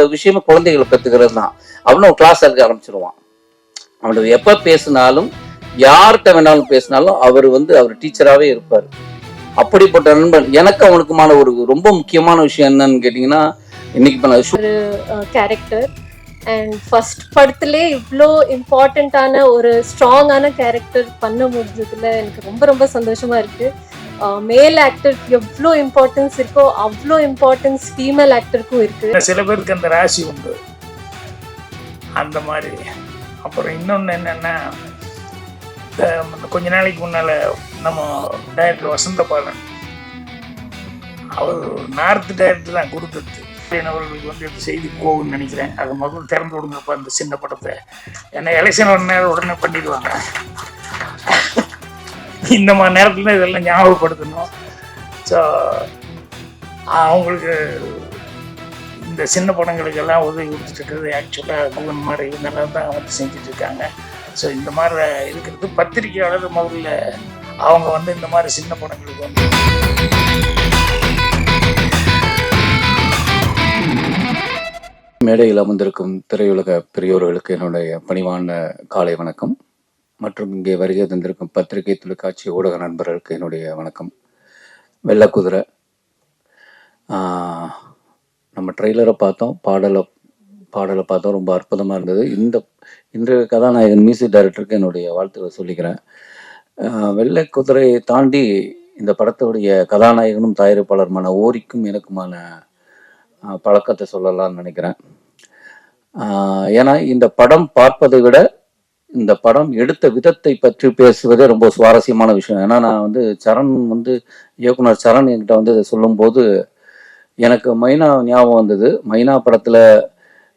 ஒரு விஷயமே குழந்தைகளை கற்றுக்கிறது தான் அவனும் கிளாஸ் எடுக்க ஆரம்பிச்சிருவான். அவனுக்கு எப்போ பேசினாலும் யார்கிட்ட வேணாலும் பேசினாலும் அவர் வந்து அவர் டீச்சராகவே இருப்பார். அப்படிப்பட்ட நண்பன் எனக்கு அவனுக்குமான ஒரு ரொம்ப முக்கியமான விஷயம் என்னன்னு கேட்டிங்கன்னா இன்னைக்கு இப்போ நான் கேரக்டர் அண்ட் ஃபர்ஸ்ட் படத்திலே இவ்வளோ இம்பார்ட்டண்ட்டான ஒரு ஸ்ட்ராங்கான கேரக்டர் பண்ண முடிஞ்சதுல எனக்கு ரொம்ப ரொம்ப சந்தோஷமா இருக்கு. மேல் ஆக்டர் எவ்வளோ இம்பார்ட்டன்ஸ் இருக்கோ அவ்வளோ இம்பார்ட்டன்ஸ் ஃபீமேல் ஆக்டருக்கும் இருக்கு. சில பேருக்கு அந்த ராசி உண்டு. அந்த மாதிரி. அப்புறம் இன்னொன்று என்னென்னா கொஞ்ச நாளைக்கு முன்னால் நம்ம டைரக்டர் வசந்த பாலன். அவர் நார்த்து டைரக்டர் தான் கொடுத்தது அவர்களுக்கு வந்து இந்த செய்தி போகும்னு நினைக்கிறேன். அதை முதல்ல திறந்து விடுங்கப்பா அந்த சின்ன படத்தை. ஏன்னா எலெக்ஷன் உடனே நேரம் உடனே பண்ணிடுவாங்க. இந்த மாதிரி நேரத்தில் இதெல்லாம் ஞாபகப்படுத்தணும். ஸோ அவங்களுக்கு இந்த சின்ன படங்களுக்கெல்லாம் உதவி கொடுத்துட்டு ஆக்சுவலாக குகன் மாதிரி இதெல்லாம் தான் வந்து செஞ்சுட்டு இருக்காங்க. ஸோ இந்த மாதிரி இருக்கிறது பத்திரிகையாளர் முதல்ல அவங்க வந்து இந்த மாதிரி சின்ன படங்களுக்கு வந்து மேடையில் அமர்ந்திருக்கும் திரையுலக பெரியோர்களுக்கு என்னுடைய பணிவான காலை வணக்கம். மற்றும் இங்கே வருகை தந்திருக்கும் பத்திரிகை தொலைக்காட்சி ஊடக நண்பர்களுக்கு என்னுடைய வணக்கம். வெள்ளக்குதிரை நம்ம ட்ரெய்லரை பார்த்தோம். பாடலை பாடலை பார்த்தோம். ரொம்ப அற்புதமாக இருந்தது. இந்த இன்றைய கதாநாயகன் மியூசிக் டைரக்டருக்கு என்னுடைய வாழ்த்துக்களை சொல்லிக்கிறேன். வெள்ளை குதிரையை தாண்டி இந்த படத்துடைய கதாநாயகனும் தயாரிப்பாளருமான ஓரிக்கும் எனக்குமான பழக்கத்தை சொல்லலாம்னு நினைக்கிறேன். ஏன்னா இந்த படம் பார்ப்பதை விட இந்த படம் எடுத்த விதத்தை பற்றி பேசுவதே ரொம்ப சுவாரஸ்யமான விஷயம். ஏன்னா நான் வந்து சரண் வந்து இயக்குனர் சரண் என்கிட்ட வந்து இதை சொல்லும்போது எனக்கு மைனா ஞாபகம் வந்தது. மைனா படத்தில்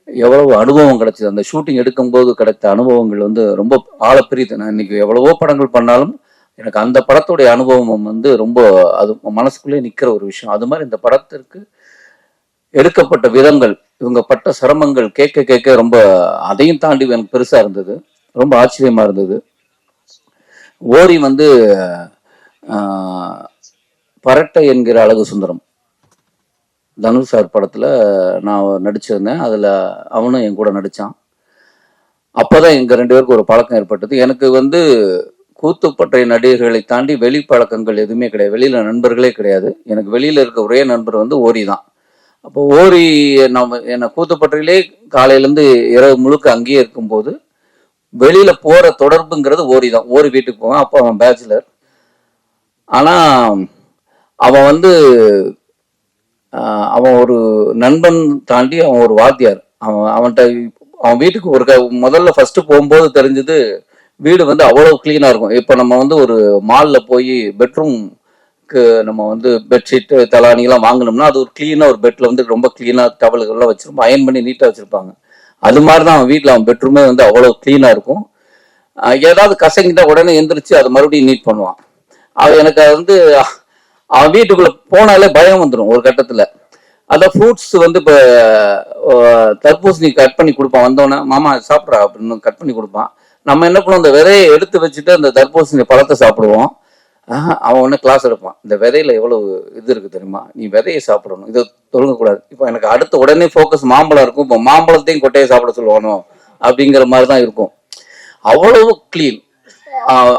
எவ்வளவு அனுபவம் கிடைச்சது. அந்த ஷூட்டிங் எடுக்கும்போது கிடைத்த அனுபவங்கள் வந்து ரொம்ப ஆழப்பிரியது நான் இன்னைக்கு எவ்வளவோ படங்கள் பண்ணாலும் எனக்கு அந்த படத்துடைய அனுபவம் வந்து ரொம்ப அது மனசுக்குள்ளே நிற்கிற ஒரு விஷயம். அது மாதிரி இந்த படத்திற்கு எடுக்கப்பட்ட விதங்கள் இவங்க பட்ட சிரமங்கள் கேட்க கேட்க ரொம்ப அதையும் தாண்டி எனக்கு பெருசாக இருந்தது. ரொம்ப ஆச்சரியமா இருந்தது. ஓரி வந்து பரட்டை என்கிற அழகு சுந்தரம். தனுஷ் சார் படத்தில் நான் நடிச்சிருந்தேன். அதில் அவனும் என் கூட நடித்தான் அப்போ தான் எங்கள் ரெண்டு பேருக்கு ஒரு பழக்கம் ஏற்பட்டது. எனக்கு வந்து கூத்துப்பட்டை நடிகர்களை தாண்டி வெளி பழக்கங்கள் எதுவுமே கிடையாது. வெளியில் நண்பர்களே கிடையாது. எனக்கு வெளியில் இருக்க ஒரே நண்பர் வந்து ஓரி தான். அப்போ ஓரி நம்ம என்னை கூத்துப்பற்றையிலே காலையிலேருந்து இரவு முழுக்க அங்கேயே இருக்கும்போது வெளியில போற தொடர்புங்கிறது ஓரி தான் ஓரி வீட்டுக்கு போவான் அப்போ அவன் பேச்சுலர் ஆனா அவன் வந்து அவன் ஒரு நண்பன் தாண்டி அவன் ஒரு வாத்தியார். அவன் அவன்கிட்ட அவன் வீட்டுக்கு ஒரு க- முதல்ல ஃபர்ஸ்ட் போகும்போது தெரிஞ்சது வீடு வந்து அவ்வளோ கிளீனாக இருக்கும். இப்போ நம்ம வந்து ஒரு மாலில் போய் பெட்ரூம்க்கு நம்ம வந்து பெட்ஷீட்டு தலானிலாம் வாங்கினோம்னா அது ஒரு கிளீனாக ஒரு பெட்டில் வந்து ரொம்ப கிளீனாக டவல்கள்லாம் வச்சிருப்போம். அயன் பண்ணி நீட்டாக வச்சுருப்பாங்க. அது மாதிரி தான் அவன் வீட்டில் அவன் பெட்ரூமே வந்து அவ்வளோ க்ளீனாக இருக்கும். ஏதாவது கசங்கிட்ட உடனே எந்திரிச்சு அதை மறுபடியும் நீட் பண்ணுவான். அது எனக்கு அது வந்து அவன் வீட்டுக்குள்ளே போனாலே பயம் வந்துடும் ஒரு கட்டத்தில். அந்த ஃப்ரூட்ஸ் வந்து இப்போ தர்பூசணி கட் பண்ணி கொடுப்பான். வந்தோடனே மாமா சாப்பிட்றா. அப்படின்னு கட் பண்ணி கொடுப்பான். நம்ம என்ன பண்ணுவோம்? அந்த விதையை எடுத்து வச்சுட்டு அந்த தர்பூசணி பழத்தை சாப்பிடுவோம். ஆஹா அவன் ஒன்று கிளாஸ் எடுப்பான். இந்த விதையில எவ்வளவு இது இருக்கு தெரியுமா? நீ விதையை சாப்பிடணும். இதை தொழுங்கக்கூடாது இப்போ எனக்கு அடுத்த உடனே ஃபோக்கஸ் மாம்பழம் இருக்கும். இப்போ மாம்பழத்தையும் கொட்டையை சாப்பிட சொல்லுவானோ? அப்படிங்கிற மாதிரி தான் இருக்கும். அவ்வளவு க்ளீன்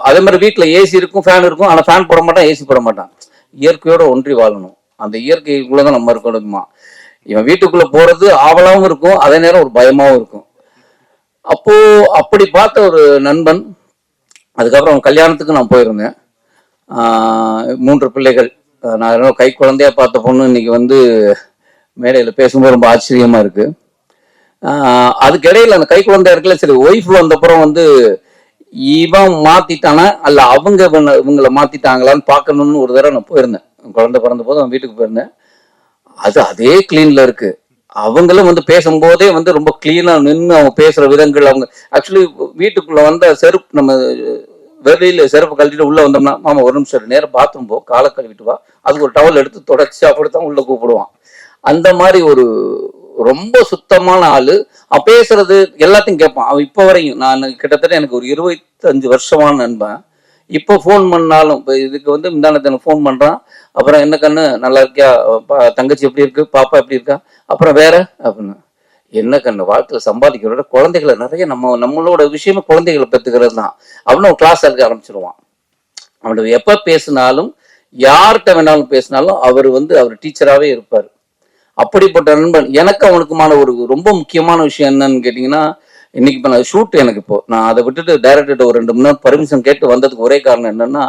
அதே மாதிரி வீட்டில் ஏசி இருக்கும் ஃபேன் இருக்கும். ஆனால் ஃபேன் போட மாட்டான் ஏசி போட மாட்டான். இயற்கையோட ஒன்றி வாழணும். அந்த இயற்கைக்குள்ளே தான் நம்ம இருக்கணுமா இவன் வீட்டுக்குள்ளே போகிறது ஆவலாகவும் இருக்கும் அதே நேரம் ஒரு பயமாகவும் இருக்கும். அப்போ அப்படி பார்த்த ஒரு நண்பன் அதுக்கப்புறம் கல்யாணத்துக்கு நான் போயிருந்தேன். மூன்று பிள்ளைகள். நான் கை குழந்தையா பார்த்த பொண்ணு இன்னைக்கு வந்து மேடையில் பேசும்போது ரொம்ப ஆச்சரியமா இருக்கு. அதுக்கிடையில் அந்த கை குழந்தையா இருக்குல்ல சரி ஒய்ஃப் வந்தப்புறம் வந்து இவன் மாத்திட்டானா அல்ல அவங்க இவங்களை மாத்திட்டாங்களான்னு பார்க்கணும்னு ஒரு தடவை நான் போயிருந்தேன். குழந்தை பிறந்த போது அவன் வீட்டுக்கு போயிருந்தேன். அது அதே கிளீன்ல இருக்கு. அவங்களும் வந்து பேசும்போதே வந்து ரொம்ப கிளீனா நின்று அவங்க பேசுற விதங்கள் அவங்க ஆக்சுவலி வீட்டுக்குள்ள வந்த செருப்பு நம்ம வெளியில் செருப்பு கழட்டிட்டு உள்ளே வந்தோம்னா மாமா ஒரு நிமிஷம் நேரம் பாத்ரூம் போ காலை கழுவிட்டு வா. அதுக்கு ஒரு டவல் எடுத்து தொடச்சி அப்படித்தான் உள்ளே கூப்பிடுவான். அந்த மாதிரி ஒரு ரொம்ப சுத்தமான ஆள். அவன் பேசுறது எல்லாத்தையும் கேட்பான். அவன் இப்போ வரையும் நான் கிட்டத்தட்ட எனக்கு ஒரு இருபத்தஞ்சு வருஷமான நண்பன். இப்போ ஃபோன் பண்ணாலும் இப்போ இதுக்கு வந்து முந்தானத்தை ஃபோன் பண்ணுறான் அப்புறம் என்ன கண்ணு? நல்லா இருக்கியா? பா- தங்கச்சி எப்படி இருக்கு? பாப்பா எப்படி இருக்கா? அப்புறம் வேற? அப்படின்னு. என்ன கண்ணு? வாழ்க்கையில சம்பாதிக்கிறோட குழந்தைகளை நிறைய நம்ம நம்மளோட விஷயமே குழந்தைகளை பெற்றுக்கிறது தான். அவனும் கிளாஸ் எடுக்க ஆரம்பிச்சிருவான். அவனுக்கு எப்போ பேசினாலும் யார்கிட்ட வேணாலும் பேசினாலும் அவர் வந்து அவர் டீச்சராகவே இருப்பார். அப்படிப்பட்ட நண்பன் எனக்கு அவனுக்குமான ஒரு ரொம்ப முக்கியமான விஷயம் என்னன்னு கேட்டிங்கன்னா இன்னைக்கு இப்போ நான் ஷூட் எனக்கு இப்போ. நான் அதை விட்டுட்டு டைரக்டர்கிட்ட ஒரு ரெண்டு மணி நேரம் பர்மிஷன் கேட்டு வந்ததுக்கு ஒரே காரணம் என்னன்னா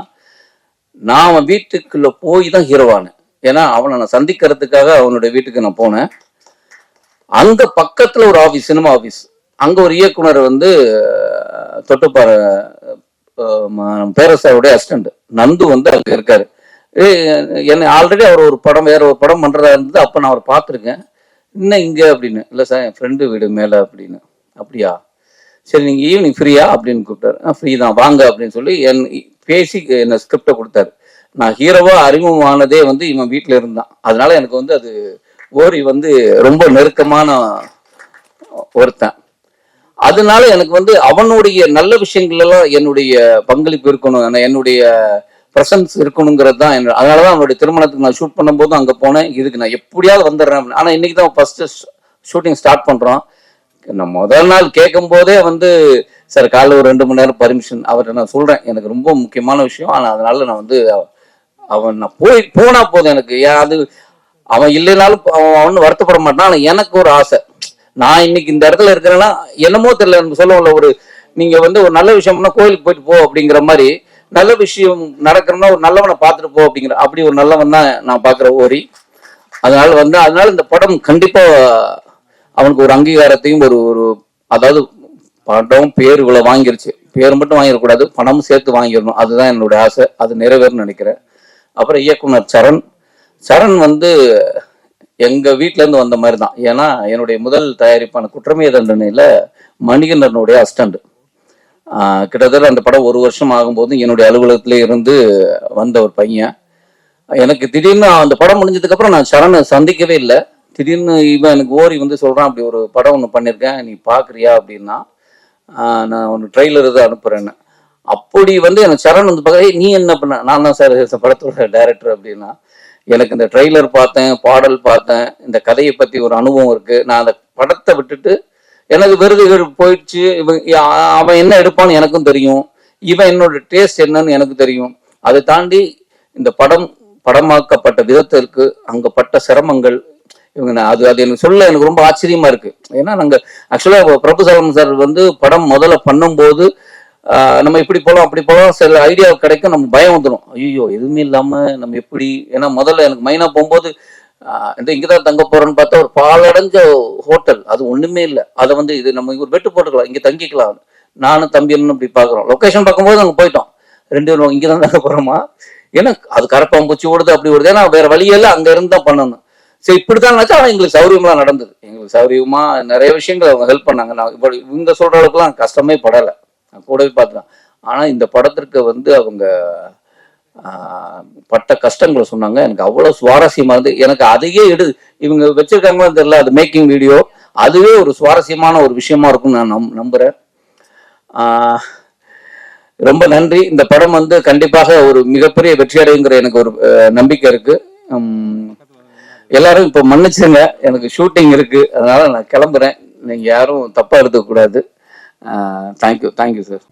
நான் அவன் வீட்டுக்குள்ளே போய் தான் ஹீரோவானேன் ஏன்னா அவனை நான் சந்திக்கிறதுக்காக அவனுடைய வீட்டுக்கு நான் போனேன். அங்க பக்கத்துல ஒரு ஆபீஸ் சினிமா ஆபீஸ் அங்க ஒரு இயக்குனர் வந்து தொட்டுப்பாரு தொட்டுப்பாறை அசிஸ்டன்ட் நந்து வந்து அங்க இருக்காரு. என்னை ஆல்ரெடி அவர் ஒரு படம் வேற ஒரு படம் பண்றதா இருந்தது அப்ப நான் அவர் பார்த்துருக்கேன். இன்னும் இங்க அப்படின்னு? இல்ல சார் என் ஃப்ரெண்டு வீடு மேல அப்படின்னு. அப்படியா? சரி நீங்க ஈவினிங் ஃப்ரீயா அப்படின்னு கூப்பிட்டாரு. ஃப்ரீ தான். வாங்க அப்படின்னு சொல்லி என் பேசி என்ன ஸ்கிரிப்டை கொடுத்தாரு. நான் ஹீரோவா அறிமுகமானதே வந்து இவன் வீட்டில் இருந்தான். அதனால எனக்கு வந்து அது ஓரி வந்து ரொம்ப நெருக்கமான ஒருத்தன். அதனால எனக்கு வந்து அவனுடைய நல்ல விஷயங்கள் எல்லாம் என்னுடைய பங்களிப்பு இருக்கணும் என்னுடைய ப்ரெசன்ஸ் இருக்கணுங்கிறது தான் என்ன அதனாலதான் அவனுடைய திருமணத்துக்கு நான் ஷூட் பண்ணும்போது அங்கே போனேன். இதுக்கு நான் எப்படியாவது வந்துடுறேன் ஆனால் இன்னைக்கு தான் ஃபர்ஸ்ட் ஷூட்டிங் ஸ்டார்ட் பண்றோம். நான் முதல் நாள் கேட்கும் போதே வந்து சார் காலைல ஒரு ரெண்டு மணி நேரம் பர்மிஷன் அவர்கிட்ட நான் சொல்றேன். எனக்கு ரொம்ப முக்கியமான விஷயம். ஆனால் அதனால நான் வந்து அவன் நான் போய் போனா போதும் எனக்கு. ஏன் அது அவன் இல்லைனாலும் அவன் அவன் வருத்தப்பட மாட்டான். ஆனா எனக்கு ஒரு ஆசை. நான் இன்னைக்கு இந்த இடத்துல இருக்கிறேன்னா என்னமோ தெரியல. எனக்கு சொல்லுவோம்ல ஒரு நீங்க வந்து ஒரு நல்ல விஷயம்னா கோயிலுக்கு போயிட்டு போ அப்படிங்கிற மாதிரி நல்ல விஷயம் நடக்கணும்னா ஒரு நல்லவனை பார்த்துட்டு போ அப்படிங்கிற அப்படி ஒரு நல்லவன் தான் நான் பார்க்குற ஓரி. அதனால வந்து அதனால இந்த படம் கண்டிப்பா அவனுக்கு ஒரு அங்கீகாரத்தையும் ஒரு ஒரு அதாவது படம் பேர் இவ்வளவு வாங்கிருச்சு. பேர் மட்டும் வாங்கிடக்கூடாது பணமும் சேர்த்து வாங்கிடணும். அதுதான் என்னுடைய ஆசை. அது நிறைவேறும்னு நினைக்கிறேன். அப்புறம் இயக்குனர் சரண் சரண் வந்து எங்க வீட்ல இருந்து வந்த மாதிரி தான் ஏன்னா என்னுடைய முதல் தயாரிப்பான குற்றமே தண்டனையில மணிகண்டனுடைய அஸ்டண்ட். கிட்டத்தட்ட அந்த படம் ஒரு வருஷம் ஆகும்போது என்னுடைய அலுவலகத்திலே இருந்து வந்த ஒரு பையன். எனக்கு திடீர்னு அந்த படம் முடிஞ்சதுக்கு அப்புறம் நான் சரணை சந்திக்கவே இல்லை. திடீர்னு இவன் எனக்கு ஓரி வந்து சொல்றான் அப்படி ஒரு படம் ஒன்று பண்ணியிருக்கேன் நீ பாக்குறியா? அப்படின்னா நான் ஒன்று ட்ரெய்லர் இதை அனுப்புறேன்னு அப்படி வந்து எனக்கு சரண் வந்து பார்க்க நீ என்ன பண்ண? நான் தான் சார் இந்த படத்தோட டைரக்டர் அப்படின்னா எனக்கு இந்த ட்ரெய்லர் பார்த்தேன் பாடல் பார்த்தேன் இந்த கதையை பத்தி ஒரு அனுபவம் இருக்கு. நான் அந்த படத்தை விட்டுட்டு எனக்கு விருதுகள் போயிடுச்சு. இவன் அவன் என்ன எடுப்பான்னு எனக்கும் தெரியும். இவன் என்னோட டேஸ்ட் என்னன்னு எனக்கு தெரியும். அதை தாண்டி இந்த படம் படமாக்கப்பட்ட விதத்திற்கு அங்க பட்ட சிரமங்கள் இவங்க நான் அது அது எனக்கு சொல்ல எனக்கு ரொம்ப ஆச்சரியமா இருக்கு. ஏன்னா நாங்க ஆக்சுவலா பிரபு சலம் சார் வந்து படம் முதல்ல பண்ணும்போது நம்ம இப்படி போகலாம் அப்படி போகலாம் சில ஐடியா கிடைக்கும் நம்ம பயம் வந்துடும் ஐயோ எதுவுமே இல்லாமல் நம்ம எப்படி ஏன்னா முதல்ல எனக்கு மைனா போகும்போது இந்த இங்கே தான் தங்க போகிறோன்னு பார்த்தா ஒரு பாலடைஞ்ச ஹோட்டல் அது ஒன்றுமே இல்லை. அதை வந்து இது நம்ம ஒரு வெட்டு போட்டுக்கலாம் இங்கே தங்கிக்கலாம். நானும் தம்பியும் இப்படி பார்க்குறோம். லொக்கேஷன் பார்க்கும்போது நாங்கள் போயிட்டோம். ரெண்டு பேரும் இங்கே தான் தங்க போகிறோமா ஏன்னா அது கரப்பாம்பூச்சி ஓடுது அப்படி ஓடுது. ஏன்னா வேற வழியே அங்கே இருந்து தான் பண்ணணும். சரி இப்படிதான் நினச்சா ஆனால் எங்களுக்கு சௌரியமா நடந்தது. எங்களுக்கு சௌரியமாக நிறைய விஷயங்கள் அவங்க ஹெல்ப் பண்ணாங்க. நான் இப்போ இவங்க சொல்கிற அளவுக்குலாம் கஷ்டமே படலை. நான் கூடவே பார்த்துட்டேன் ஆனா இந்த படத்திற்கு வந்து அவங்க பட்ட கஷ்டங்களை சொன்னாங்க. எனக்கு அவ்வளவு சுவாரஸ்யமாக இருந்து எனக்கு அதையே எடு இவங்க வச்சிருக்காங்களோ தெரியல. அது மேக்கிங் வீடியோ. அதுவே ஒரு சுவாரஸ்யமான ஒரு விஷயமா இருக்கும்னு நான் நம் நம்புறேன். ரொம்ப நன்றி. இந்த படம் வந்து கண்டிப்பாக ஒரு மிகப்பெரிய வெற்றி அடையுங்கிற எனக்கு ஒரு நம்பிக்கை இருக்கு. எல்லாரும் இப்போ மன்னிச்சுங்க எனக்கு ஷூட்டிங் இருக்கு. அதனால நான் கிளம்புறேன். நீங்க யாரும் தப்பா எடுத்துக்கூடாது தேங்க்யூ தேங்க்யூ சார்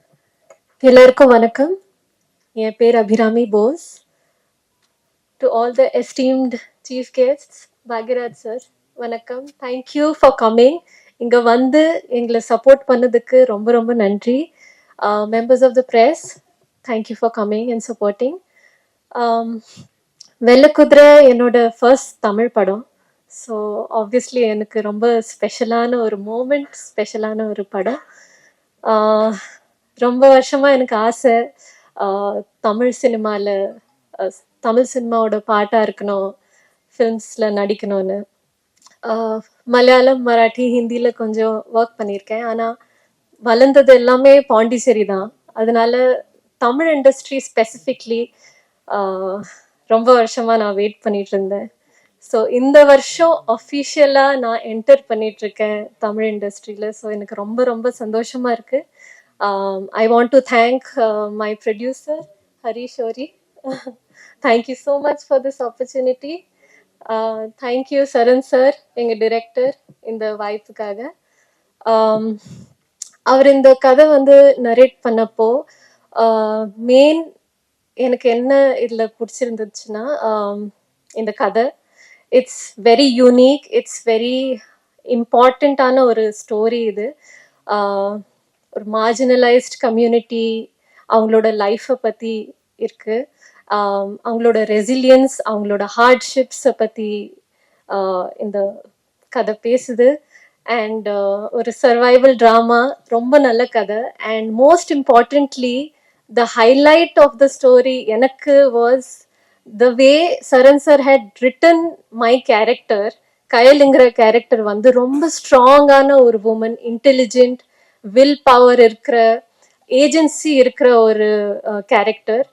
எல்லாருக்கும் வணக்கம். என் பேர் Abhirami Bose. To all the esteemed chief guests Bhagyaraj sir வணக்கம். தேங்க்யூ ஃபார் கம்மிங் இங்கே வந்து எங்களை சப்போர்ட் பண்ணதுக்கு ரொம்ப ரொம்ப நன்றி. Members of the press thank you for coming and supporting Vellakuthirai என்னோட ஃபர்ஸ்ட் தமிழ் படம். ஸோ ஆப்வியஸ்லி எனக்கு ரொம்ப ஸ்பெஷலான ஒரு மூமெண்ட் ஸ்பெஷலான ஒரு படம். ரொம்ப வருஷமா எனக்கு ஆசை. தமிழ் சினிமாவில் தமிழ் சினிமாவோட பாட்டாக இருக்கணும் ஃபிலிம்ஸில் நடிக்கணும்னு. மலையாளம் மராட்டி ஹிந்தியில் கொஞ்சம் ஒர்க் பண்ணியிருக்கேன். ஆனால் வளர்ந்தது எல்லாமே பாண்டிச்சேரி தான். அதனால தமிழ் இண்டஸ்ட்ரி ஸ்பெசிஃபிக்லி ரொம்ப வருஷமா நான் வெயிட் பண்ணிட்டு இருந்தேன். ஸோ இந்த வருஷம் அஃபிஷியலாக நான் என்டர் பண்ணிட்டு இருக்கேன் தமிழ் இண்டஸ்ட்ரியில் ஸோ எனக்கு ரொம்ப ரொம்ப சந்தோஷமா இருக்கு. I want to thank my producer Harish Ori thank you so much for this opportunity thank you Saran sir எங்கள் டிரெக்டர் இந்த வாய்ப்புக்காக. Um, அவர் இந்த கதை வந்து நரேட் பண்ணப்போ uh, மெயின் எனக்கு என்ன இதில் பிடிச்சிருந்துச்சுன்னா um, இந்த கதை. It's very unique it's very இம்பார்ட்டண்ட்டான ஒரு ஸ்டோரி இது. ஒரு மார்ஜினலைஸ்ட் கம்யூனிட்டி அவங்களோட லைஃப்பை பற்றி இருக்குது அவங்களோட ரெசிலியன்ஸ் அவங்களோட ஹார்ட்ஷிப்ஸை பற்றி இந்த கதை பேசுது. அண்ட் ஒரு சர்வைவல் ட்ராமா ரொம்ப நல்ல கதை. And most importantly the highlight of the story எனக்கு was the way Saran sir had written my character கயலுங்கிற character வந்து ரொம்ப ஸ்ட்ராங்கான ஒரு உமன் இன்டெலிஜென்ட் வில் பவர் இருக்கிற ஏஜென்சி இருக்கிற ஒரு கேரக்டர்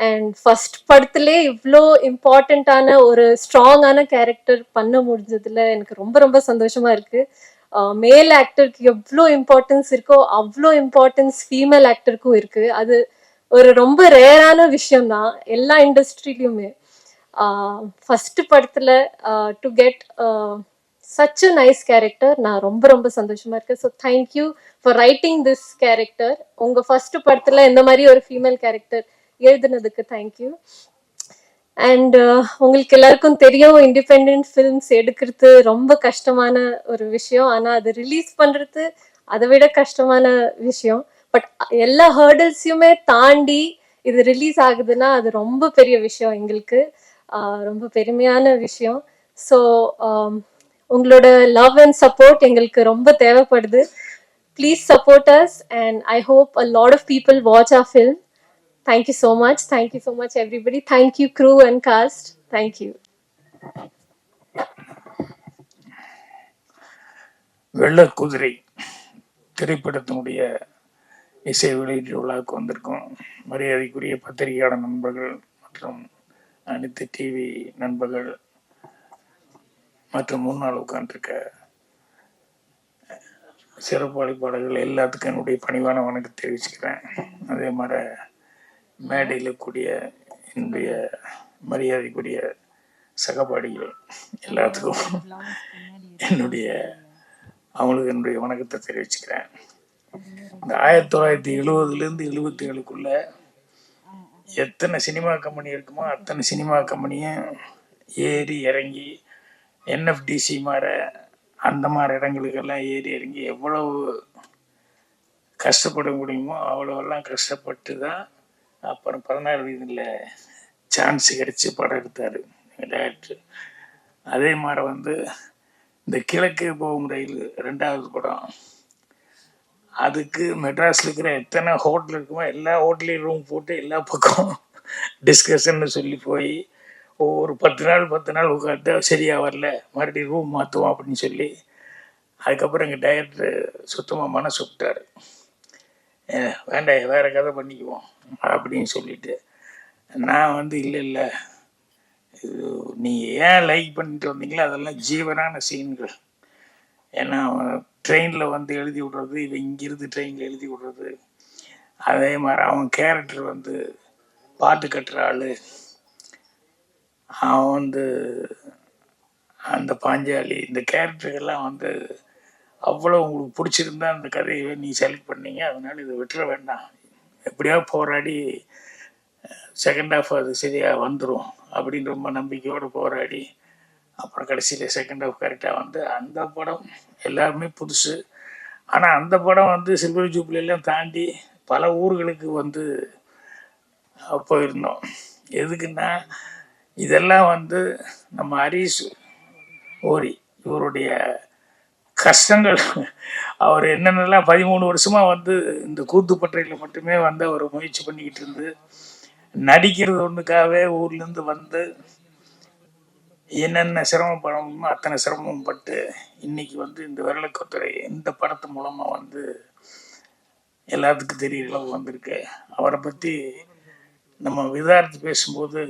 அண்ட் ஃபர்ஸ்ட் படத்திலே இவ்வளோ இம்பார்ட்டண்ட்டான ஒரு ஸ்ட்ராங்கான கேரக்டர் பண்ண முடிஞ்சதுல எனக்கு ரொம்ப ரொம்ப சந்தோஷமா இருக்கு. மேல் ஆக்டருக்கு எவ்வளோ இம்பார்ட்டன்ஸ் இருக்கோ அவ்வளோ இம்பார்ட்டன்ஸ் ஃபீமேல் ஆக்டருக்கும் இருக்குது அது ஒரு ரொம்ப ரேரான விஷயம் தான் எல்லா இண்டஸ்ட்ரியிலையுமே ஃபர்ஸ்ட் படத்துல to get such a nice character நான் ரொம்ப ரொம்ப சந்தோஷமா இருக்கேன். So thank you for writing this character உங்க ஃபர்ஸ்ட் படத்துல இந்த மாதிரி ஒரு ஃபீமேல் கேரக்டர் எழுதுனதுக்கு தேங்க்யூ அண்ட் உங்களுக்கு எல்லாருக்கும் தெரியும் இண்டிபெண்ட் ஃபிலிம்ஸ் எடுக்கிறது ரொம்ப கஷ்டமான ஒரு விஷயம். ஆனா அது ரிலீஸ் பண்றது அதை விட கஷ்டமான விஷயம். பட் எல்லா ஹேர்டல்ஸையுமே தாண்டி இது ரிலீஸ் ஆகுதுன்னா அது ரொம்ப பெரிய விஷயம் எங்களுக்கு. ரொம்ப பெருமையான விஷயம். ஸோ உங்களோட லவ் அண்ட் சப்போர்ட் எங்களுக்கு ரொம்ப தேவைப்படுது. Please support us and I hope a lot of people watch our film thank you so much thank you so much everybody thank you crew and cast thank you and cast. Vellakuthirai திரைப்படத்தினுடைய இசை வெளியீட்டு விழாவுக்கு வந்திருக்கோம். மரியாதைக்குரிய பத்திரிகையாளர் நண்பர்கள் மற்றும் அனைத்து டிவி நண்பர்கள் மற்றும் முன்னால் உட்காந்துருக்க சிறப்பு அழைப்பாளர்கள் எல்லாத்துக்கும் என்னுடைய பணிவான வணக்கம் தெரிவிச்சுக்கிறேன். அதே மாதிரி மேடையில் கூடிய என்னுடைய மரியாதைக்குரிய சகபாடிகள் எல்லாத்துக்கும் என்னுடைய அவங்களுக்கு என்னுடைய வணக்கத்தை தெரிவிச்சுக்கிறேன். இந்த ஆயிரத்தி தொள்ளாயிரத்தி எழுபதுலேருந்து எழுபத்தி ஏழுக்குள்ள எத்தனை சினிமா கம்பெனி இருக்குமோ அத்தனை சினிமா கம்பெனியும் ஏறி இறங்கி என்எஃப்டிசி மாற அந்த மாதிரி இடங்களுக்கெல்லாம் ஏறி இறங்கி எவ்வளவு கஷ்டப்பட முடியுமோ அவ்வளோவெல்லாம் கஷ்டப்பட்டு தான் அப்புறம் பதினாறு வயதில் சான்ஸ் கிடைச்சி படம் எடுத்தார் டேரக்டர் அதே மாதிரி வந்து இந்த கிழக்கு போகும் ரயில் ரெண்டாவது படம். அதுக்கு மெட்ராஸில் இருக்கிற எத்தனை ஹோட்டல் இருக்குமோ எல்லா ஹோட்டலையும் ரூம் போட்டு எல்லா பக்கம் டிஸ்கஷன்னு சொல்லி போய் ஒவ்வொரு பத்து நாள் பத்து நாள் உட்காந்து சரியாக வரல மறுபடியும் ரூம் மாற்றுவோம் அப்படின்னு சொல்லி அதுக்கப்புறம் எங்கள் டைரக்டர் சுத்தமாக மனசு விட்டார். வேண்டாம் வேறு கதை பண்ணிக்குவோம் அப்படின்னு சொல்லிட்டு. நான் வந்து இல்லை இல்லை இது நீங்கள் ஏன் லைக் பண்ணிட்டு வந்தீங்களோ அதெல்லாம் ஜீவனான சீன்கள் ஏன்னா ட்ரெயினில் வந்து எழுதி விடுறது இவன் இங்கிருந்து ட்ரெயினில் எழுதி விடுறது. அதே மாதிரி அவன் கேரக்டர் வந்து பாட்டு கட்டுற ஆள். அவன் வந்து அந்த பாஞ்சாலி. இந்த கேரக்டர்கள்லாம் வந்து அவ்வளோ உங்களுக்கு பிடிச்சிருந்தா அந்த கதையை நீ செலக்ட் பண்ணீங்க. அதனால இதை விட்டுற வேண்டாம். எப்படியாவது போராடி செகண்ட் ஹாஃப் அது சரியாக வந்துடும் அப்படின்னு ரொம்ப நம்பிக்கையோடு போராடி அப்புறம் கடைசியில் செகண்ட் ஹாஃப் கரெக்டாக வந்து அந்த படம் எல்லாருமே புதுசு. ஆனால் அந்த படம் வந்து சில்வர் ஜூப்ளிலாம் தாண்டி பல ஊர்களுக்கு வந்து போயிருந்தோம். எதுக்குன்னா இதெல்லாம் வந்து நம்ம ஹரீஷ் ஓரி இவருடைய கஷ்டங்கள். அவர் என்னென்னலாம் பதிமூணு வருஷமாக வந்து இந்த கூத்துப்பற்றையில் மட்டுமே வந்து அவர் முயற்சி பண்ணிக்கிட்டு இருந்து நடிக்கிறது ஒன்றுக்காகவே ஊர்லேருந்து வந்து என்னென்ன சிரமப்படணுமோ அத்தனை சிரமம் பட்டு இன்னைக்கு வந்து இந்த விரலக்கொத்துறை இந்த படத்து மூலமாக வந்து எல்லாத்துக்கும் தெரியற அளவு வந்திருக்கு. அவரை பற்றி நம்ம விதார்த்து பேசும்போது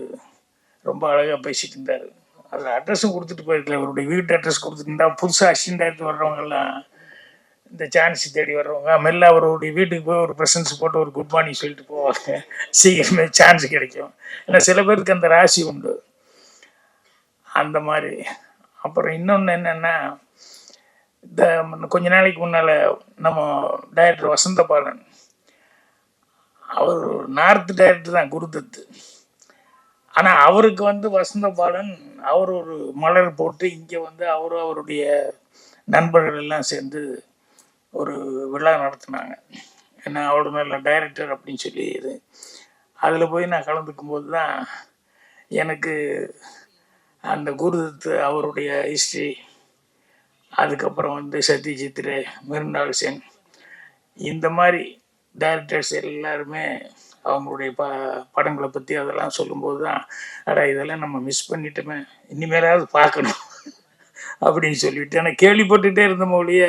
ரொம்ப அழகாக பேசிட்டு இருந்தார். அதில் அட்ரஸும் கொடுத்துட்டு போயிருக்கல. அவருடைய வீட்டு அட்ரஸ் கொடுத்துருந்தா புதுசாக அசிஸ்டன்ட் வர்றவங்கெல்லாம் இந்த சான்ஸ் தேடி வர்றவங்க மெல்ல அவருடைய வீட்டுக்கு போய் ஒரு ப்ரெசன்ஸ் போட்டு ஒரு குட் மார்னிங் சொல்லிட்டு போவாங்க. சீக்கிரமே சான்ஸ் கிடைக்கும். ஏன்னா சில பேருக்கு அந்த ராசி உண்டு. அந்த மாதிரி. அப்புறம் இன்னொன்று என்னென்னா இந்த கொஞ்ச நாளைக்கு முன்னால் நம்ம டைரக்டர் வசந்த பாலன் அவர் நார்த் டைரக்டர் தான் குருதத்து. ஆனால் அவருக்கு வந்து வசந்த பாலன் அவர் ஒரு மலர் போட்டு இங்கே வந்து அவரும் அவருடைய நண்பர்கள் எல்லாம் சேர்ந்து ஒரு விழா நடத்தினாங்க. ஏன்னா அவ்வளோ நல்ல டைரக்டர் அப்படின்னு சொல்லி இது. அதில் போய் நான் கலந்துக்கும் போது தான் எனக்கு அந்த குருதத்து அவருடைய ஹிஸ்ட்ரி அதுக்கப்புறம் வந்து சத்யஜித் ரே மிருண்டால் சென். இந்த மாதிரி டைரக்டர்ஸ் எல்லாருமே அவங்களுடைய ப படங்களை பற்றி அதெல்லாம் சொல்லும்போது தான் அடா இதெல்லாம் நம்ம மிஸ் பண்ணிட்டோமே. இனிமேலாவது பார்க்கணும். அப்படின்னு சொல்லிட்டு ஆனால் கேள்விப்பட்டுட்டே இருந்த மொழிய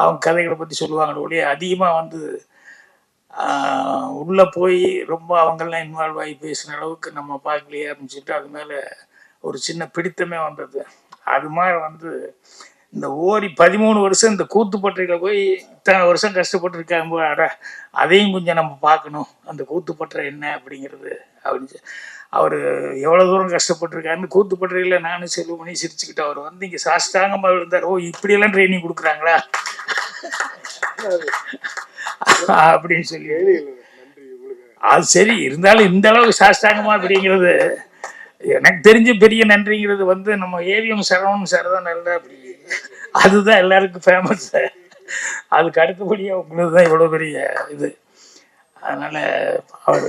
அவங்க கதைகளை பற்றி சொல்லுவாங்க ஒழிய அதிகமாக வந்து உள்ளே போய் ரொம்ப அவங்கெல்லாம் இன்வால்வ் ஆகி பேசின அளவுக்கு நம்ம பார்க்கலையே அப்படின்னு சொல்லிட்டு அது மேலே ஒரு சின்ன பிடித்தமே வந்தது. அது மாதிரி வந்து இந்த ஓரி பதிமூணு வருஷம் இந்த கூத்துப்பட்றையில் போய் இத்தனை வருஷம் கஷ்டப்பட்டுருக்காங்க போது அட அதையும் கொஞ்சம் நம்ம பார்க்கணும். அந்த கூத்துப்பற்றை என்ன அப்படிங்கிறது அப்படின்னு அவர் எவ்வளோ தூரம் கஷ்டப்பட்டிருக்காருன்னு கூத்துப்பட்றையில் நானும் செல்வமணி சிரிச்சுக்கிட்டு அவர் வந்து இங்கே சாஷ்டாங்கமாக இருந்தார் ஓ இப்படியெல்லாம் ட்ரைனிங் கொடுக்குறாங்களா? அப்படின்னு சொல்லி. அது சரி இருந்தாலும் இந்த அளவுக்கு சாஷ்டாங்கமா அப்படிங்கிறது எனக்கு தெரிஞ்ச பெரிய நன்றிங்கிறது வந்து நம்ம ஏவிஎம் சரவணன் சார் தான் நல்லா அப்படி. அதுதான் எல்லாருக்கும் ஃபேமஸ் அதுக்கு அடுத்தபடியாக உங்களுக்கு தான் இவ்வளோ பெரிய இது. அதனால் அவர்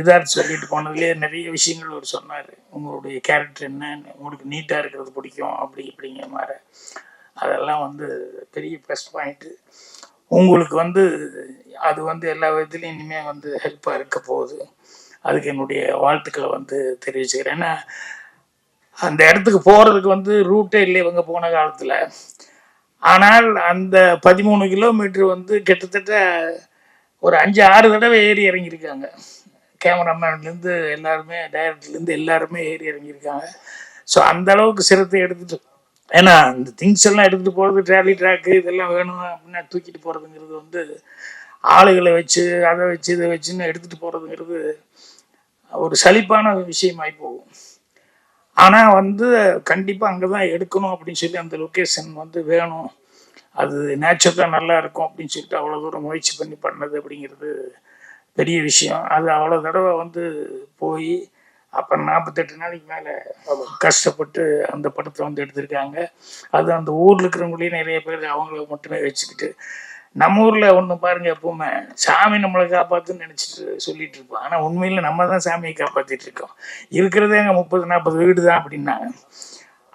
இதாக சொல்லிட்டு போனதுலேயே நிறைய விஷயங்கள் அவர் சொன்னார். உங்களுடைய கேரக்டர் என்ன? உங்களுக்கு நீட்டாக இருக்கிறது பிடிக்கும். அப்படி இப்படிங்கிற மாதிரி. அதெல்லாம் வந்து பெரிய ப்ளஸ் பாயிண்ட்டு உங்களுக்கு வந்து அது வந்து எல்லா விதத்துலையும் இனிமேல் வந்து ஹெல்ப்பாக இருக்க போகுது. அதுக்கு என்னுடைய வாழ்த்துக்களை வந்து தெரிவிச்சுக்கிறேன். ஏன்னா அந்த இடத்துக்கு போகிறதுக்கு வந்து ரூட்டே இல்லை இவங்க போன காலத்தில். ஆனால் அந்த பதிமூணு கிலோமீட்டர் வந்து கிட்டத்தட்ட ஒரு அஞ்சு ஆறு தடவை ஏறி இறங்கியிருக்காங்க. கேமராமேன்லேருந்து எல்லாருமே டைரக்டர்லேருந்து எல்லாருமே ஏறி இறங்கியிருக்காங்க. ஸோ அந்த அளவுக்கு சிரத்தை எடுத்துட்டு ஏன்னா இந்த திங்ஸ் எல்லாம் எடுத்துகிட்டு போகிறது ட்ராலி ட்ராக்கு இதெல்லாம் வேணும் அப்படின்னா தூக்கிட்டு போகிறதுங்கிறது வந்து ஆளுகளை வச்சு அதை வச்சு இதை வச்சுன்னு எடுத்துகிட்டு போகிறதுங்கிறது ஒரு சலிப்பான விஷயமாகி போகும். ஆனால் வந்து கண்டிப்பாக அங்கே தான் எடுக்கணும் அப்படின்னு சொல்லி அந்த லொக்கேஷன் வந்து வேணும். அது நேச்சுரலாக நல்லா இருக்கும் அப்படின்னு சொல்லிட்டு அவ்வளோ தூரம் முயற்சி பண்ணி பண்ணது அப்படிங்கிறது பெரிய விஷயம். அது அவ்வளோ தடவை வந்து போய் அப்புறம் நாற்பத்தெட்டு நாளைக்கு மேலே கஷ்டப்பட்டு அந்த படத்தை வந்து எடுத்திருக்காங்க. அது அந்த ஊரில் இருக்கிறவங்களையும் நிறைய பேர் அவங்கள மட்டுமே வச்சுக்கிட்டு நம்ம ஊரில் ஒன்று பாருங்க எப்பவுமே சாமி நம்மளை காப்பாற்றுன்னு நினச்சிட்டு சொல்லிட்டு இருப்போம். ஆனால் உண்மையில் நம்ம தான் சாமியை காப்பாற்றிட்டு இருக்கோம். இருக்கிறதே அங்கே முப்பது நாற்பது வீடு தான் அப்படின்னாங்க.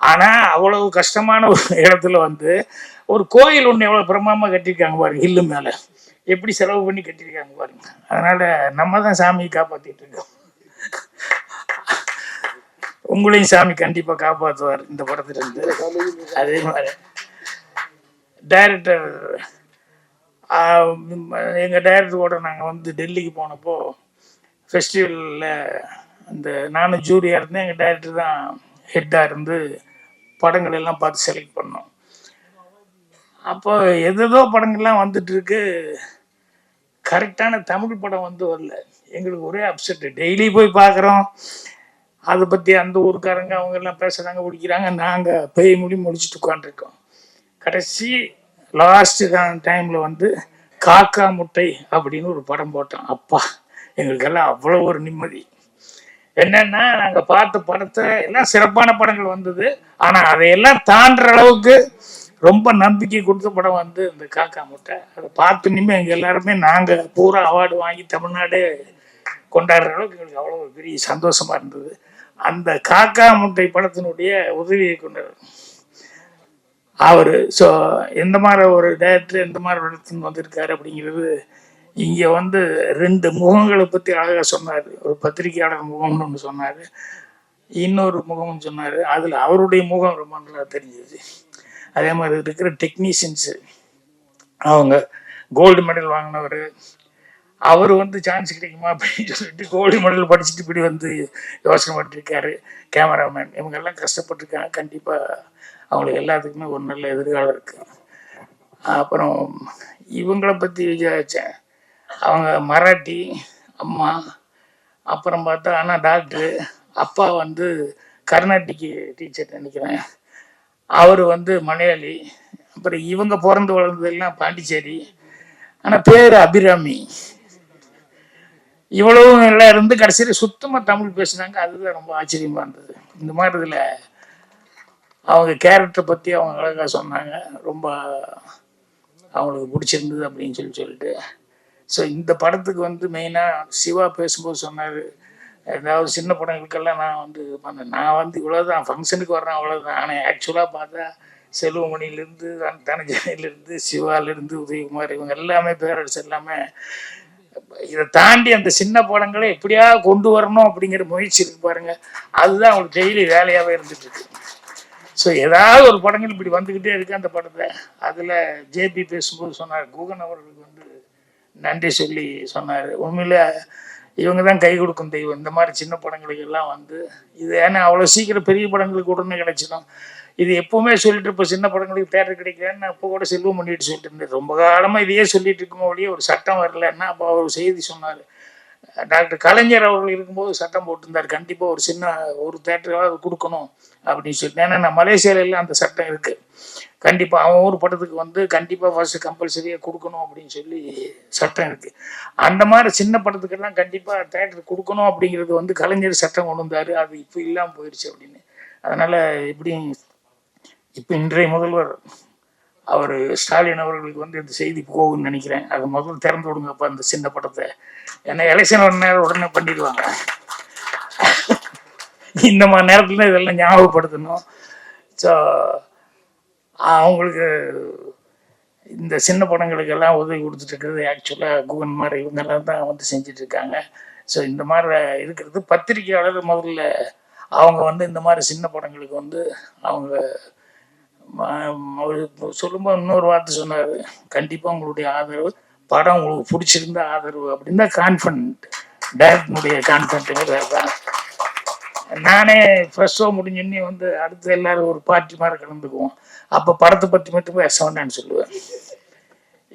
ஆனால் அவ்வளவு கஷ்டமான ஒரு இடத்துல வந்து ஒரு கோயில் ஒன்று எவ்வளோ பிரமாமா கட்டியிருக்காங்க பாருங்க ஹில்லு மேலே. எப்படி செலவு பண்ணி கட்டியிருக்காங்க பாருங்க. அதனால நம்ம தான் சாமியை காப்பாற்றிட்டு இருக்கோம். உங்களையும் சாமி கண்டிப்பாக காப்பாற்றுவார் இந்த படத்திலிருந்து. அதே மாதிரி டைரக்டர் எங்கள் டைரக்டர் கூட நாங்கள் வந்து டெல்லிக்கு போனப்போ ஃபெஸ்டிவலில் அந்த நானும் ஜூரியாக இருந்தேன். எங்கள் டைரக்டர் தான் ஹெட்டாக இருந்து படங்கள் எல்லாம் பார்த்து செலக்ட் பண்ணோம். அப்போ எதேதோ படங்கள்லாம் வந்துட்டுருக்கு கரெக்டான தமிழ் படம் வந்து வரல. எங்களுக்கு ஒரே அப்செட்டு டெய்லி போய் பார்க்குறோம். அதை பற்றி அந்த ஊருக்காரங்க அவங்க எல்லாம் பேசுகிறாங்க பிடிக்கிறாங்க. நாங்கள் பேய் மொழி முடிச்சுட்டு உட்காந்துருக்கோம் கடைசி லாஸ்ட் டைமில் வந்து காக்கா முட்டை அப்படின்னு ஒரு படம் போட்டோம். அப்பா எங்களுக்கெல்லாம் அவ்வளோ ஒரு நிம்மதி. என்னன்னா நாங்கள் பார்த்த படத்தை எல்லாம் சிறப்பான படங்கள் வந்தது. ஆனால் அதையெல்லாம் தாண்டுற அளவுக்கு ரொம்ப நம்பிக்கை கொடுத்த படம் வந்து இந்த காக்கா முட்டை. அதை பார்த்து இனிமே எங்கள் எல்லாருமே நாங்கள் பூரா அவார்டு வாங்கி தமிழ்நாடு கொண்டாடுற அளவுக்கு எங்களுக்கு அவ்வளோ ஒரு பெரிய சந்தோஷமாக இருந்தது. அந்த காக்கா முட்டை படத்தினுடைய உதவியை கொண்டார் அவர் ஸோ எந்த மாதிரி ஒரு டேரக்டர் எந்த மாதிரி இடத்துல வந்திருக்காரு அப்படிங்கிறது இங்கே வந்து ரெண்டு முகங்களை பற்றி அழகாக சொன்னார். ஒரு பத்திரிகையாளர் முகம்னு ஒன்று சொன்னார். இன்னொரு முகம்னு சொன்னார். அதில் அவருடைய முகம் ரொம்ப நல்லா தெரிஞ்சது. அதே மாதிரி இருக்கிற டெக்னீஷியன்ஸு அவங்க கோல்டு மெடல் வாங்கினவர் அவர் வந்து சான்ஸ் கிடைக்குமா அப்படின்னு சொல்லிட்டு கோல்டு மெடல் படிச்சுட்டு இப்படி வந்து யோசனை பண்ணிருக்காரு கேமராமேன் இவங்க எல்லாம் கஷ்டப்பட்டிருக்காங்க. கண்டிப்பாக அவங்களுக்கு எல்லாத்துக்குமே ஒரு நல்ல எதிர்காலம் இருக்கு. அப்புறம் இவங்கள பற்றி விசாரித்தேன் அவங்க மராட்டி அம்மா அப்புறம் பார்த்தா ஆனால் டாக்டரு அப்பா வந்து கர்நாட்டிக்கு டீச்சர் நினைக்கிறேன். அவர் வந்து மலையாளி. அப்புறம் இவங்க பிறந்து வளர்ந்ததெல்லாம் பாண்டிச்சேரி. ஆனால் பேர் அபிராமி. இவ்வளவும் எல்லாம் இருந்து கடைசியில் சுத்தமாக தமிழ் பேசுனாங்க. அதுதான் ரொம்ப ஆச்சரியமாக இருந்தது. இந்த மாதிரி இதில் அவங்க கேரக்டரை பற்றி அவங்க அழகாக சொன்னாங்க. ரொம்ப அவங்களுக்கு பிடிச்சிருந்தது அப்படின்னு சொல்லி சொல்லிட்டு. ஸோ இந்த படத்துக்கு வந்து மெயினாக சிவா பேசும்போது சொன்னார். ஏதாவது சின்ன படங்களுக்கெல்லாம் நான் வந்து பண்ணேன் நான் வந்து இவ்வளோதான் ஃபங்க்ஷனுக்கு வர்றேன் அவ்வளோதான் ஆனால் ஆக்சுவலாக பார்த்தா செல்வமணிலேருந்து தனஞ்சனிலேருந்து சிவாலேருந்து உதயகுமார் இவங்க எல்லாமே பேரரசு எல்லாமே இதை தாண்டி அந்த சின்ன படங்களை எப்படியா கொண்டு வரணும் அப்படிங்கிற முயற்சி இருக்கு பாருங்க. அதுதான் அவங்களுக்கு டெய்லி வேலையாகவே இருந்துட்டு இருக்கு. ஸோ ஏதாவது ஒரு படங்கள் இப்படி வந்துக்கிட்டே இருக்கு அந்த படத்தை அதில் ஜேபி பேசும்போது சொன்னார் குகன் அவர்களுக்கு வந்து நன்றி சொல்லி சொன்னார். உண்மையில் இவங்க தான் கை கொடுக்கும் தெய்வம். இந்த மாதிரி சின்ன படங்களுக்கு எல்லாம் வந்து இது ஏன்னா அவ்வளோ சீக்கிரம் பெரிய படங்களுக்கு உடனே கிடைச்சிடும். இது எப்பவுமே சொல்லிட்டு இருப்போம் சின்ன படங்களுக்கு தேட்டர் கிடைக்கலன்னு அப்போ இப்போ கூட செல்வம் பண்ணிட்டு சொல்லிட்டு இருந்தேன் ரொம்ப காலமாக இதையே சொல்லிட்டு இருக்கும் வழியே ஒரு சட்டம் வரலன்னா அப்போ அவர் செய்தி சொன்னார். டாக்டர் கலைஞர் அவர்கள் இருக்கும்போது சட்டம் போட்டிருந்தார். கண்டிப்பாக ஒரு சின்ன ஒரு தேட்டராவது கொடுக்கணும். அப்படின்னு சொல்லிட்டு. ஏன்னா நான் மலேசியால எல்லாம் அந்த சட்டம் இருக்கு. கண்டிப்பாக அவன் ஊர் படத்துக்கு வந்து கண்டிப்பாக ஃபர்ஸ்ட் கம்பல்சரியாக கொடுக்கணும் அப்படின்னு சொல்லி சட்டம் இருக்கு. அந்த மாதிரி சின்ன படத்துக்கெல்லாம் கண்டிப்பாக தேட்டர் கொடுக்கணும் அப்படிங்கிறது வந்து கலைஞர் சட்டம் கொண்டு வந்தார். அது இப்போ இல்லாமல் போயிடுச்சு அப்படின்னு. அதனால இப்படி இப்போ இன்றைய முதல்வர் அவர் ஸ்டாலின் அவர்களுக்கு வந்து இந்த செய்தி போகும்னு நினைக்கிறேன். அதை முதல்ல திறந்து விடுங்கப்பா அந்த சின்ன படத்தை ஏன்னா எலெக்ஷன் ஒரு நேரம் உடனே பண்ணிடுவாங்க. இந்த மாதிரி நேரத்தில் இதெல்லாம் ஞாபகப்படுத்தணும். ஸோ அவங்களுக்கு இந்த சின்ன படங்களுக்கெல்லாம் உதவி கொடுத்துட்டு இருக்கிறது ஆக்சுவலாக குகன் மாதிரி இவங்கெல்லாம் தான் வந்து செஞ்சுட்டு இருக்காங்க ஸோ இந்த மாதிரி இருக்கிறது பத்திரிகையாளர் முதல்ல அவங்க வந்து இந்த மாதிரி சின்ன படங்களுக்கு வந்து அவங்க அவர் சொல்லும்போது இன்னொரு வார்த்தை சொன்னார். கண்டிப்பாக உங்களுடைய ஆதரவு படம் உங்களுக்கு பிடிச்சிருந்த ஆதரவு அப்படின்னு தான் கான்ஃபிடன்ட் டைரக்டனுடைய கான்ஃபிடன்ட்டுங்கிறது தான் நானே ஃப்ரெஷ்ஷோ ஷோ வந்து அடுத்து எல்லாரும் ஒரு பார்ட்டி மாதிரி கலந்துக்குவோம். அப்போ படத்தை பற்றி மட்டும் பேச வேண்டாம்னு சொல்லுவேன்.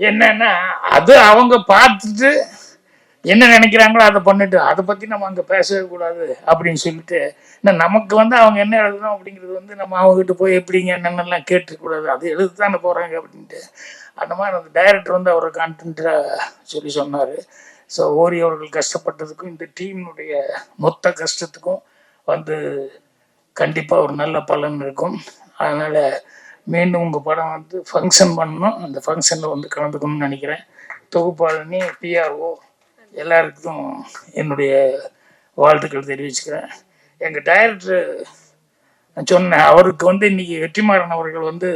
என்னன்னா அது அவங்க பார்த்துட்டு என்ன நினைக்கிறாங்களோ அதை பண்ணிட்டு அதை பற்றி நம்ம அங்கே பேசவே கூடாது அப்படின்னு சொல்லிட்டு இன்னும் நமக்கு வந்து அவங்க என்ன எழுதணும் அப்படிங்கிறது வந்து நம்ம அவங்ககிட்ட போய் எப்படிங்க என்னென்னலாம் கேட்டுக்கூடாது அது எழுத தானே போகிறாங்க அப்படின்ட்டு. அந்த மாதிரி அந்த டைரக்டர் வந்து அவரை கான்டென்ட்டாக சொல்லி சொன்னார். ஸோ ஓரி அவர்கள் கஷ்டப்பட்டதுக்கும் இந்த டீம்னுடைய மொத்த கஷ்டத்துக்கும் வந்து கண்டிப்பாக ஒரு நல்ல பலன் இருக்கும். அதனால் மீண்டும் உங்கள் படம் வந்து ஃபங்க்ஷன் பண்ணணும். அந்த ஃபங்க்ஷனில் வந்து கலந்துக்கணும்னு நினைக்கிறேன். தொகுப்பாளனி பிஆர்ஓ எல்லாருக்கும் என்னுடைய வாழ்த்துக்கள் தெரிவிச்சுக்கிறேன். எங்கள் டைரக்டர் சொன்னேன் அவருக்கு வந்து இன்னைக்கு வெற்றிமாறன் அவர்கள் வந்து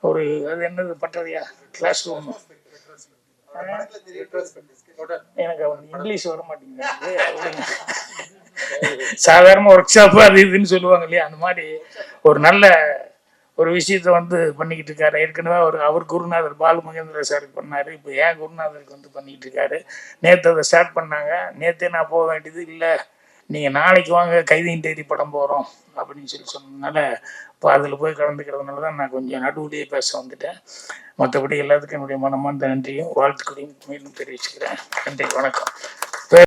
ஒரு அது என்னது பட்டதையா கிளாஸ் ரூம் எனக்கு அவர் இங்கிலீஷ் வர மாட்டேங்குது. சாதாரண ஒர்க் ஷாப் அது இதுன்னு சொல்லுவாங்க இல்லையா? அந்த மாதிரி ஒரு நல்ல ஒரு விஷயத்த வந்து பண்ணிக்கிட்டு இருக்காரு. ஏற்கனவே அவர் அவர் குருநாதர் பாலு மகேந்திர சாருக்கு பண்ணாரு. இப்போ ஏன் குருநாதருக்கு வந்து பண்ணிக்கிட்டு இருக்காரு? நேற்று அதை ஸ்டார்ட் பண்ணாங்க. நேற்றே நான் போக வேண்டியது இல்லை. நீங்கள் நாளைக்கு வாங்க கைதியின் தேதி படம் போகிறோம் அப்படின்னு சொல்லி சொன்னதுனால இப்போ அதில் போய் கலந்துக்கிறதுனால தான் நான் கொஞ்சம் நடுவுலேயே பேச வந்துட்டேன். மற்றபடி எல்லாத்துக்கும் என்னுடைய மனமார்ந்த நன்றியும் வாழ்த்துக்களையும் மீண்டும் தெரிவிச்சுக்கிறேன். நன்றி வணக்கம்.